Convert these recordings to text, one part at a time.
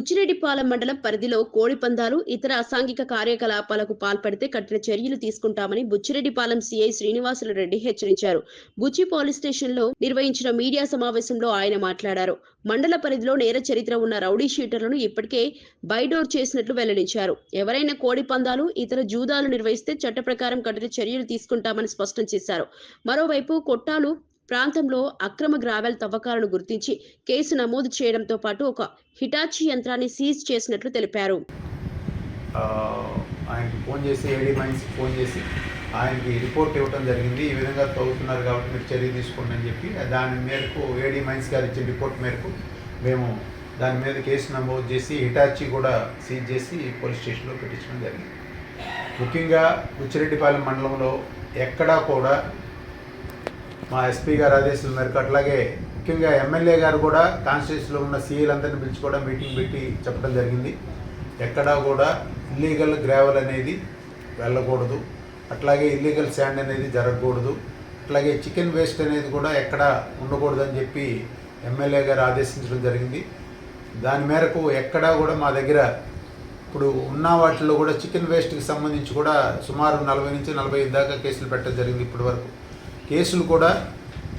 బుచ్చిరెడ్డిపాలెం మండలం పరిధిలో కోడి పందాలు ఇతర అసాంఘిక కార్యకలాపాలకు పాల్పడితే కఠిన చర్యలు తీసుకుంటామని బుచ్చిరెడ్డిపాలెం సీఐ శ్రీనివాసులు రెడ్డి హెచ్చరించారు. బుచ్చి పోలీస్ స్టేషన్లో నిర్వహించిన మీడియా సమావేశంలో ఆయన మాట్లాడారు. మండల పరిధిలో నేర చరిత్ర ఉన్న రౌడీ షీటర్లను ఇప్పటికే బైడోర్ చేసినట్లు వెల్లడించారు. ఎవరైనా కోడి పందాలు ఇతర జూదాలు నిర్వహిస్తే చట్ట ప్రకారం కఠిన చర్యలు తీసుకుంటామని స్పష్టం చేశారు. మరోవైపు కొట్టాలు ప్రాంతంలో అక్రమ గ్రావెల్ తవ్వకాలను గుర్తించి కేసు నమోదు చేయడంతో పాటు ఒక హిటాచి యంత్రాన్ని సీజ్ చేసినట్లు తెలిపారు. ఆయనకి ఫోన్ చేసి ఏడీ మైన్స్ ఫోన్ చేసి ఆయనకి రిపోర్ట్ ఇవ్వడం జరిగింది. ఈ విధంగా తవ్వుతున్నారు కాబట్టి మీరు చర్య తీసుకోండి అని చెప్పి దాని మేరకు ఏడీ మైన్స్ గారు ఇచ్చిన రిపోర్ట్ మేరకు మేము దాని మీద కేసు నమోదు చేసి హిటాచి కూడా సీజ్ చేసి పోలీస్ స్టేషన్లో పెట్టించడం జరిగింది. ముఖ్యంగా ఉచ్చిరెడ్డిపాలెం మండలంలో ఎక్కడా కూడా మా ఎస్పీ గారు ఆదేశాల మేరకు అట్లాగే ముఖ్యంగా ఎమ్మెల్యే గారు కూడా కాన్స్టిట్యూన్సీలో ఉన్న సీఎలందరినీ పిలిచి కూడా మీటింగ్ పెట్టి చెప్పడం జరిగింది. ఎక్కడా కూడా ఇల్లీగల్ గ్రావెల్ అనేది వెళ్ళకూడదు. అట్లాగే ఇల్లీగల్ శాండ్ అనేది జరగకూడదు. అట్లాగే చికెన్ వేస్ట్ అనేది కూడా ఎక్కడ ఉండకూడదు అని చెప్పి ఎమ్మెల్యే గారు ఆదేశించడం జరిగింది. దాని మేరకు ఎక్కడా కూడా మా దగ్గర ఇప్పుడు ఉన్న వాటిలో కూడా చికెన్ వేస్ట్కి సంబంధించి కూడా సుమారు నలభై నుంచి నలభై ఐదు దాకా కేసులు పెట్టడం జరిగింది ఇప్పటి వరకు. కేసులు కూడా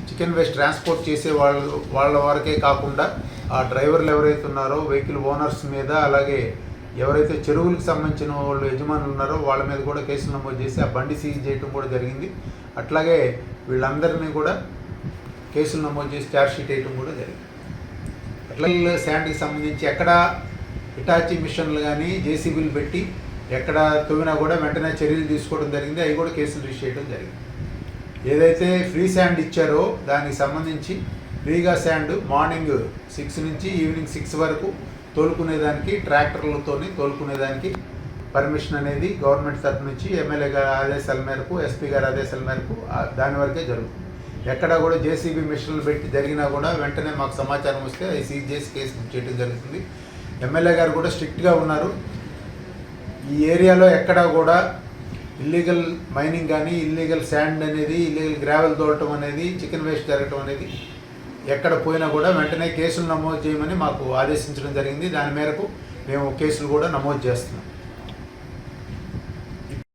చికెన్ వేస్ట్ ట్రాన్స్పోర్ట్ చేసే వాళ్ళు వాళ్ళ వరకే కాకుండా ఆ డ్రైవర్లు ఎవరైతే ఉన్నారో వెహికల్ ఓనర్స్ మీద అలాగే ఎవరైతే చెరువులకు సంబంధించిన వాళ్ళు యజమానులు ఉన్నారో వాళ్ళ మీద కూడా కేసులు నమోదు చేసి ఆ బండి సీజ్ చేయడం కూడా జరిగింది. అట్లాగే వీళ్ళందరినీ కూడా కేసులు నమోదు చేసి ఛార్జ్ షీట్ కూడా జరిగింది. అట్లా శాండ్కి సంబంధించి ఎక్కడ హిటాచి మిషన్లు కానీ జేసీబీలు పెట్టి ఎక్కడ తవ్వినా కూడా వెంటనే చర్యలు తీసుకోవడం జరిగింది. అవి కూడా కేసులు రిజిస్టర్ చేయడం జరిగింది. ఏదైతే ఫ్రీ శాండ్ ఇచ్చారో దానికి సంబంధించి ఫ్రీగా శాండ్ మార్నింగ్ సిక్స్ నుంచి ఈవినింగ్ సిక్స్ వరకు తోలుకునేదానికి ట్రాక్టర్లతోని తోలుకునేదానికి పర్మిషన్ అనేది గవర్నమెంట్ తరఫు నుంచి ఎమ్మెల్యే గారి ఆదేశాల మేరకు ఎస్పీ గారి ఆదేశాల మేరకు దాని వరకే జరుగుతుంది. ఎక్కడ కూడా జేసీబీ మిషన్లు పెట్టి జరిగినా కూడా వెంటనే మాకు సమాచారం వస్తే అది సీజ్ చేసి కేసు బుక్ చేయడం జరుగుతుంది. ఎమ్మెల్యే గారు కూడా స్ట్రిక్ట్గా ఉన్నారు. ఈ ఏరియాలో ఎక్కడా కూడా ఇల్లీగల్ మైనింగ్ కానీ ఇల్లీగల్ శాండ్ అనేది ఇల్లీగల్ గ్రావెల్ తోలటం అనేది చికెన్ వేస్ట్ జరగటం అనేది ఎక్కడ పోయినా కూడా వెంటనే కేసులు నమోదు చేయమని మాకు ఆదేశించడం జరిగింది. దాని మేరకు మేము కేసులు కూడా నమోదు చేస్తున్నాం.